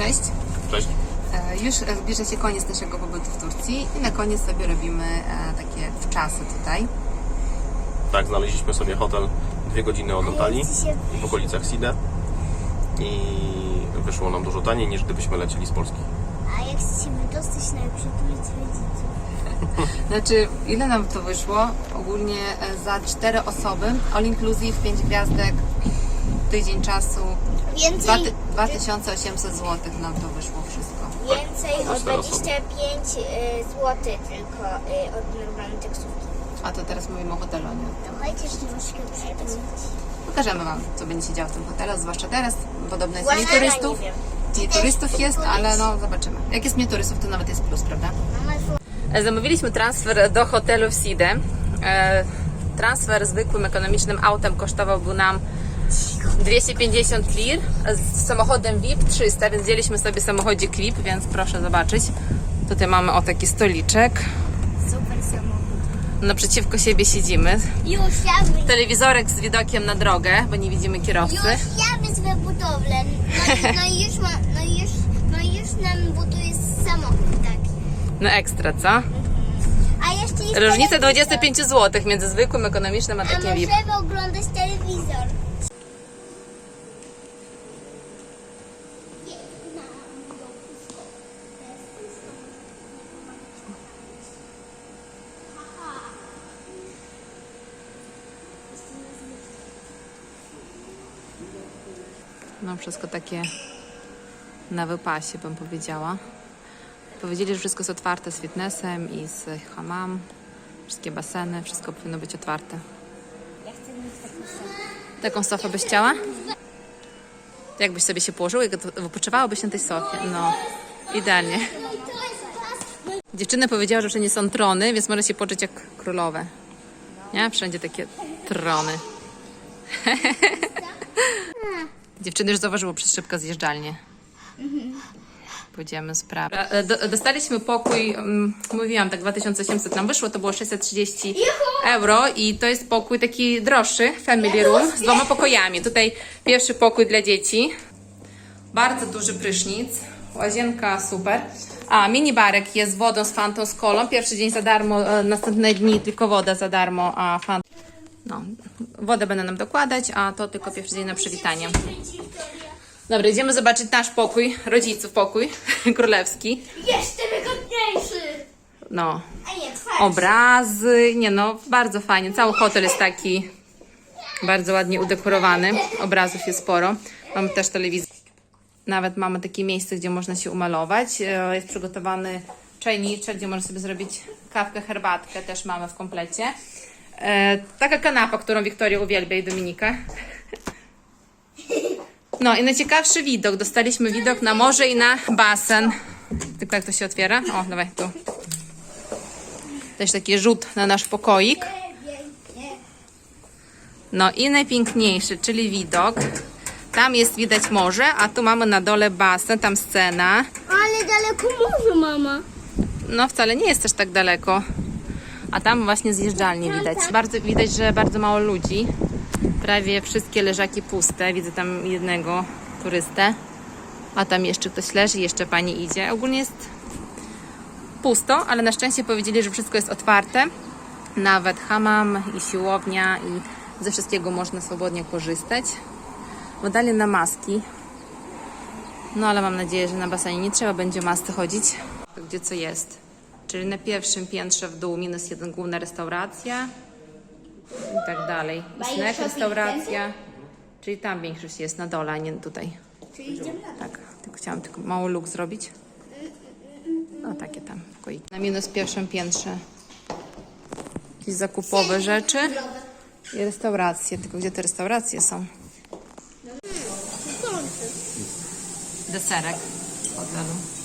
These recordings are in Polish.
Cześć. Cześć. E, Już zbliża się koniec naszego pobytu w Turcji i na koniec sobie robimy e, takie wczasy tutaj. Tak, znaleźliśmy sobie hotel dwie godziny od Antalii w okolicach Side i wyszło nam dużo taniej niż gdybyśmy lecieli z Polski. A jak chcemy dostać na przytulić rodziców? Znaczy, ile nam to wyszło? Ogólnie e, za cztery osoby, all inclusive, 5 gwiazdek, tydzień czasu, Więcej, dwa ty- 2800 zł nam to wyszło wszystko. więcej o cztery osoby. 25 zł tylko y, od normalnej taksówki. A to teraz mówimy o hotelu, nie? To chociaż troszkę. Pokażemy Wam, co będzie się działo w tym hotelu, zwłaszcza teraz. Podobno jest mniej turystów. nie wiem. Mniej turystów jest, ale no zobaczymy. Jak jest mniej turystów, to nawet jest plus, prawda? Zło- Zamówiliśmy transfer do hotelu w Side. E, Transfer zwykłym ekonomicznym autem kosztowałby nam 250 lir, z samochodem VIP 300, więc wzięliśmy sobie samochodzik VIP, więc proszę zobaczyć. Tutaj mamy o taki stoliczek. super samochód. Naprzeciwko siebie siedzimy. Już jawy, Telewizorek z widokiem na drogę, bo nie widzimy kierowcy. już jawy z budowlę. No, no już ma, no już, no już nam buduje samochód taki. No ekstra, co? A jeszcze jest Różnica telewizor. 25 zł między zwykłym ekonomicznym a A takim VIP. możemy oglądać telewizor. No wszystko takie na wypasie bym powiedziała. Powiedzieli, że wszystko jest otwarte z fitnessem i z hammam. Wszystkie baseny, wszystko powinno być otwarte. Ja chcę mieć taki sam. Taką sofę byś chciała? Jak byś sobie się położyła i wypoczywałabyś na tej sofie? No, idealnie. Dziewczyny powiedziały, że wszędzie są trony, więc może się poczuć jak królowe. Nie? Wszędzie takie trony. Dziewczyny już zauważyły przez szybko zjeżdżalnię. Pójdziemy sprawdzić. Do, dostaliśmy pokój, mm, mówiłam tak 2800 nam wyszło, to było 630 euro i to jest pokój taki droższy, family room z dwoma pokojami. Tutaj pierwszy pokój dla dzieci, bardzo duży prysznic, łazienka super. A mini barek jest z wodą, z fantą, z kolą. Pierwszy dzień za darmo, e, następne dni tylko woda za darmo, a fan... No, wodę będę nam dokładać, a to tylko pierwszy dzień na przywitanie. Dobra, idziemy zobaczyć nasz pokój, rodziców pokój królewski. Jeszcze wygodniejszy! No, A nie, twarz. obrazy, nie no, bardzo fajnie. Cały hotel jest taki bardzo ładnie udekorowany. Obrazów jest sporo. Mamy też telewizję. Nawet mamy takie miejsce, gdzie można się umalować. E, Jest przygotowany czajniczek, gdzie można sobie zrobić kawkę, herbatkę. Też mamy w komplecie. E, taka kanapa, którą Wiktoria uwielbia i Dominika. No i najciekawszy widok. Dostaliśmy widok na morze i na basen. Tylko jak to się otwiera? O, dawaj tu. Też taki rzut na nasz pokoik. No i najpiękniejszy, czyli widok. Tam jest widać morze, a tu mamy na dole basen, tam scena. Ale daleko morzu, mama. No wcale nie jest też tak daleko. A tam właśnie zjeżdżalnie widać. Bardzo, widać, że bardzo mało ludzi. Prawie wszystkie leżaki puste. Widzę tam jednego turystę. A tam jeszcze ktoś leży, jeszcze pani idzie. Ogólnie jest pusto, ale na szczęście powiedzieli, że wszystko jest otwarte. Nawet hamam i siłownia i ze wszystkiego można swobodnie korzystać. Bo dali na maski. No ale mam nadzieję, że na basenie nie trzeba będzie masce chodzić. Gdzie co jest? Czyli na pierwszym piętrze w dół minus jeden główna restauracja i tak dalej. I snack restauracja. Czyli tam większość jest na dole, a nie tutaj. Czyli idziemy na Tak, tylko chciałam tylko mały look zrobić. No takie tam pokoiki. Na minus pierwszym piętrze jakieś zakupowe rzeczy i restauracje. Tylko gdzie te restauracje są? Deserek w hotelu.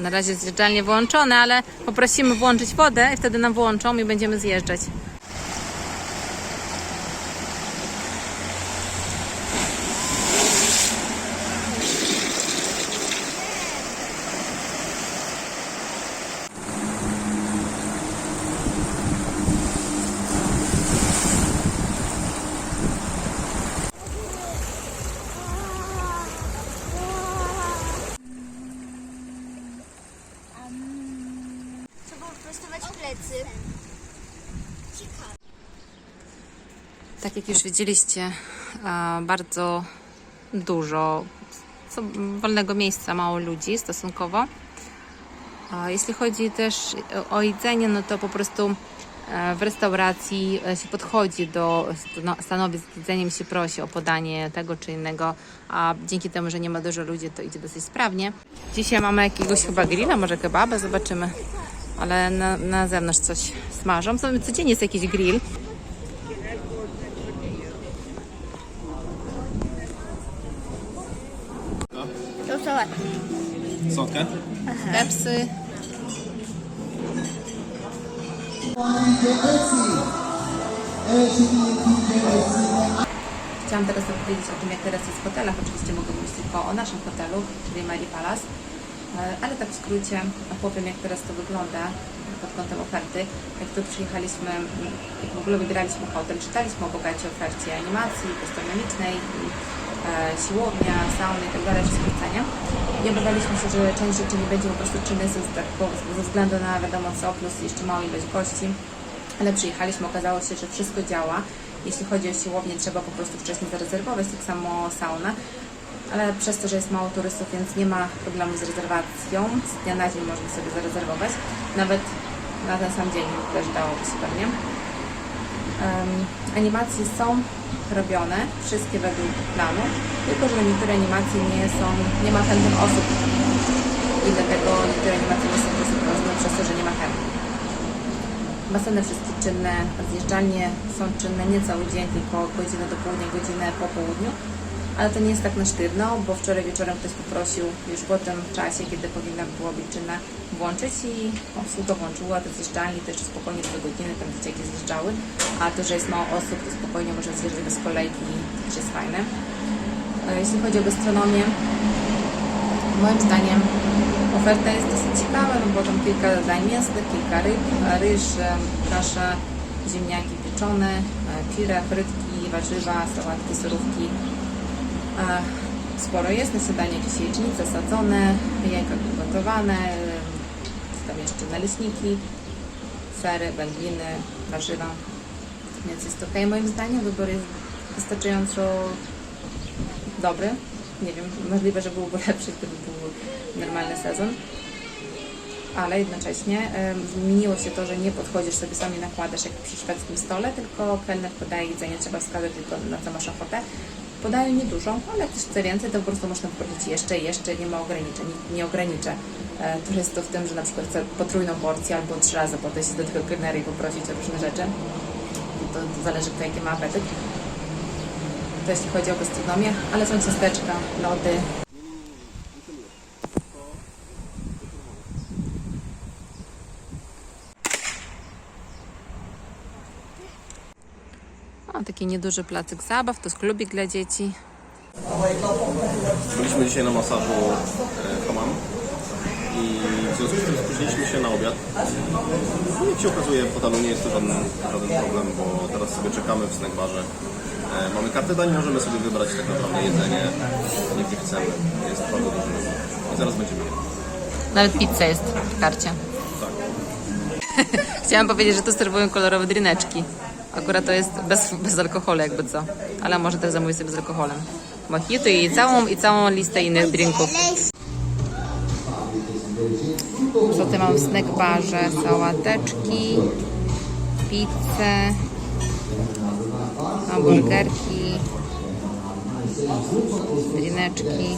Na- razie zjeżdżalnie wyłączone, ale poprosimy włączyć wodę i wtedy nam włączą i będziemy zjeżdżać. Tak jak już widzieliście, e, bardzo dużo wolnego miejsca, mało ludzi stosunkowo. A jeśli chodzi też o jedzenie, no to po prostu e, w restauracji e, się podchodzi do stano- stanowisk z jedzeniem, się prosi o podanie tego czy innego, a dzięki temu, że nie ma dużo ludzi, to idzie dosyć sprawnie. Dzisiaj mamy jakiegoś chyba grilla, może kebaba, zobaczymy. Ale na, na zewnątrz coś smażą. Co- Codziennie jest jakiś grill. Sałatę. Słodkę? Pepsy. Chciałam teraz opowiedzieć o tym, jak teraz jest w hotelach. Oczywiście mogę mówić tylko o naszym hotelu, czyli Mary Palace. E, Ale tak w skrócie opowiem, jak teraz to wygląda pod kątem oferty. Jak tu przyjechaliśmy, jak w ogóle wybieraliśmy hotel, czytaliśmy o bogacie ofercie animacji gastronomicznej, siłownia, sauny i tak dalej, wszystko w cenie. I obawialiśmy się, że część rzeczy nie będzie po prostu czynny ze, tak, ze względu na wiadomo co, plus jeszcze małą ilość gości. Ale przyjechaliśmy, okazało się, że wszystko działa. Jeśli chodzi o siłownię, trzeba po prostu wcześniej zarezerwować, tak samo sauna. Ale przez to, że jest mało turystów, więc nie ma problemu z rezerwacją. Z dnia na dzień można sobie zarezerwować. Nawet na ten sam dzień też dałoby się pewnie. Em, animacje są robione, wszystkie według planu, tylko że niektóre animacje nie są, nie ma chętnych osób i dlatego niektóre animacje nie są prowadzone przez to, że nie ma chętnych. Baseny wszystkie czynne, zjeżdżalnie są czynne nie cały dzień, tylko godzinę do południa, godzinę po południu. Ale to nie jest tak na sztywno, bo wczoraj wieczorem ktoś poprosił już po tym czasie, kiedy powinna była być czynna, włączyć i obsługa włączyła te zjeżdżalnie, jeszcze spokojnie dwie godziny tam dzieciaki zjeżdżały. A to, że jest mało osób, to spokojnie można zjeżdżać bez kolejki, to też jest fajne. E, Jeśli chodzi o gastronomię, moim zdaniem oferta jest dosyć ciekawa, no bo tam kilka dań mięsnych, kilka ryb, ryż, em, kasze, ziemniaki pieczone, e, pire, frytki, warzywa, sałatki, surówki. E, Sporo jest na śniadanie jakieś jajecznice sadzone, jajka gotowane, jeszcze naleśniki, sery, wędliny, warzywa. Więc jest ok moim zdaniem. Wybór jest wystarczająco dobry. Nie wiem, możliwe, że byłby lepszy, gdyby był normalny sezon. Ale jednocześnie zmieniło się to, że nie podchodzisz sobie sami nakładasz jak przy szwedzkim stole, tylko kelner podaje jedzenie, trzeba wskazać tylko na co masz ochotę. Podają niedużo, ale jak ktoś chce więcej, to po prostu można poprosić jeszcze i jeszcze, nie ma ograniczeń, nie, nie ograniczę e, turystów w tym, że na przykład chce potrójną porcję albo trzy razy podejść do tego kelnera i poprosić o różne rzeczy. To, to zależy kto jaki ma apetyt. To jeśli chodzi o gastronomię, ale są ciasteczka, lody. Taki nieduży placyk zabaw, to jest klubik dla dzieci. Byliśmy dzisiaj na masażu e, Hamam i w związku z tym spóźniliśmy się na obiad. No i jak się okazuje, w hotelu nie jest to żaden, żaden problem, bo teraz sobie czekamy w snack barze. E, mamy kartę dań, możemy sobie wybrać tak naprawdę jedzenie, jakie chcemy. Jest bardzo duży wybór. I zaraz będziemy jeli. Nawet pizza jest w karcie. Tak. Chciałam powiedzieć, że tu serwują kolorowe drineczki. Akurat to jest bez, bez alkoholu jakby co. Ale może też zamówić sobie z alkoholem. Mojito i całą, i całą listę innych drinków. Co ty mam w snack barze? Sałateczki, pizzę, hamburgerki, drineczki.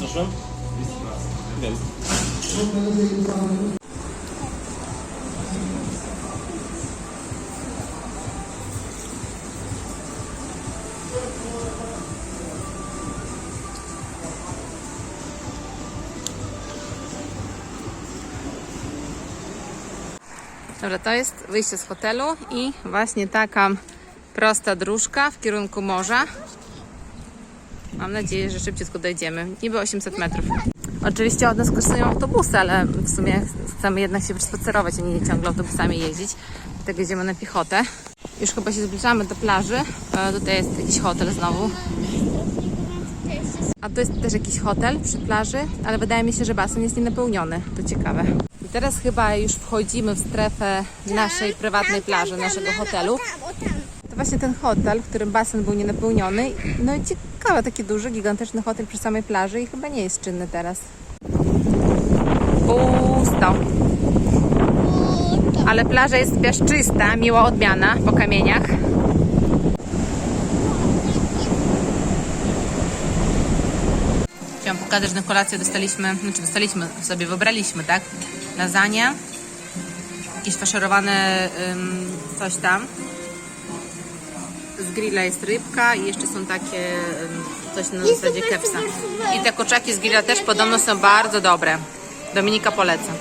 Dobra, to jest wyjście z hotelu i właśnie taka prosta dróżka w kierunku morza. Mam nadzieję, że szybciutko dojdziemy. Niby 800 metrów. Oczywiście od nas kosztują autobusy, ale w sumie chcemy jednak się przespacerować, a nie ciągle autobusami jeździć. Dlatego jedziemy na piechotę. Już chyba się zbliżamy do plaży. E, tutaj jest jakiś hotel znowu. A to jest też jakiś hotel przy plaży, ale wydaje mi się, że basen jest nienapełniony. To ciekawe. I teraz chyba już wchodzimy w strefę naszej prywatnej plaży, naszego hotelu. To właśnie ten hotel, w którym basen był nienapełniony. No i ciekawe, taki duży, gigantyczny hotel przy samej plaży i chyba nie jest czynny teraz. Pusto. Ale plaża jest piaszczysta, miła odmiana po kamieniach. Chciałam pokazać, że na kolację dostaliśmy, znaczy dostaliśmy sobie, wybraliśmy, tak? Lasagne, jakieś faszerowane coś tam. Z grilla jest rybka i jeszcze są takie coś na zasadzie kepsa. I te kurczaki z grilla też podobno są bardzo dobre. Dominika poleca.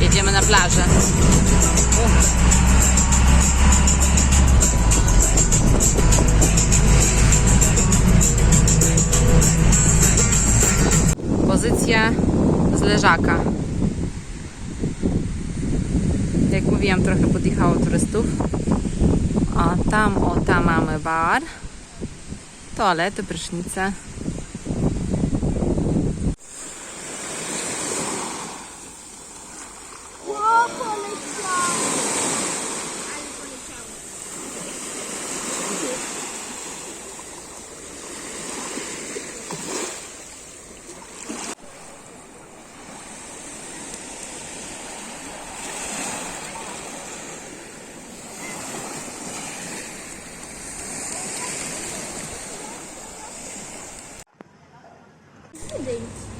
Jedziemy na plażę. Pozycja z leżaka. Jak mówiłam, trochę podjechało turystów. A tam, o tam mamy bar, toalety, prysznice.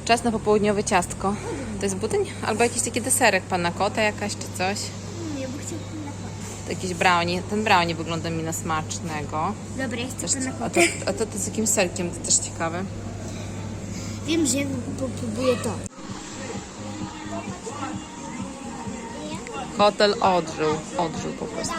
Czas na popołudniowe ciastko. To jest budyń? Albo jakiś taki deserek, panna kota jakaś czy coś. Nie, bo na To jakiś brownie. Ten brownie wygląda mi na smacznego. Dobra, ja Też, chcę na a, to, a to, to z jakimś serkiem, to też ciekawe. Wiem, że ja popróbuję to. Hotel odżył. Odżył po prostu.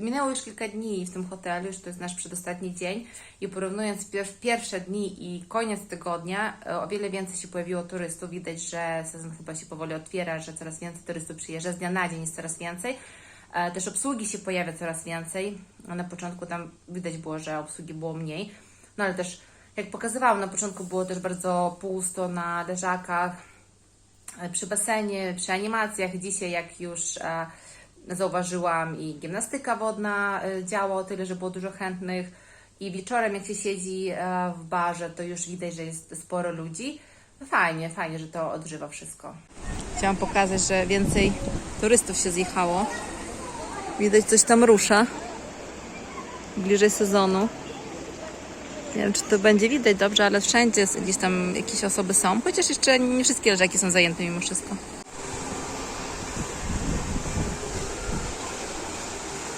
Minęło już kilka dni w tym hotelu, już to jest nasz przedostatni dzień i porównując pier- pierwsze dni i koniec tygodnia, e, o wiele więcej się pojawiło turystów. Widać, że sezon chyba się powoli otwiera, że coraz więcej turystów przyjeżdża, z dnia na dzień jest coraz więcej. E, Też obsługi się pojawia coraz więcej. A Na początku tam widać było, że obsługi było mniej. No ale też, jak pokazywałam, na początku było też bardzo pusto na leżakach, e, przy basenie, przy animacjach. Dzisiaj, jak już zauważyłam, i gimnastyka wodna e, działa o tyle, że było dużo chętnych. I wieczorem, jak się siedzi e, w barze, to już widać, że jest sporo ludzi. Fajnie, fajnie, że to odżywa wszystko. Chciałam pokazać, że więcej turystów się zjechało. Widać, coś tam rusza. Bliżej sezonu. Nie wiem, czy to będzie widać dobrze, ale wszędzie gdzieś tam jakieś osoby są. Chociaż jeszcze nie wszystkie leżaki są zajęte mimo wszystko.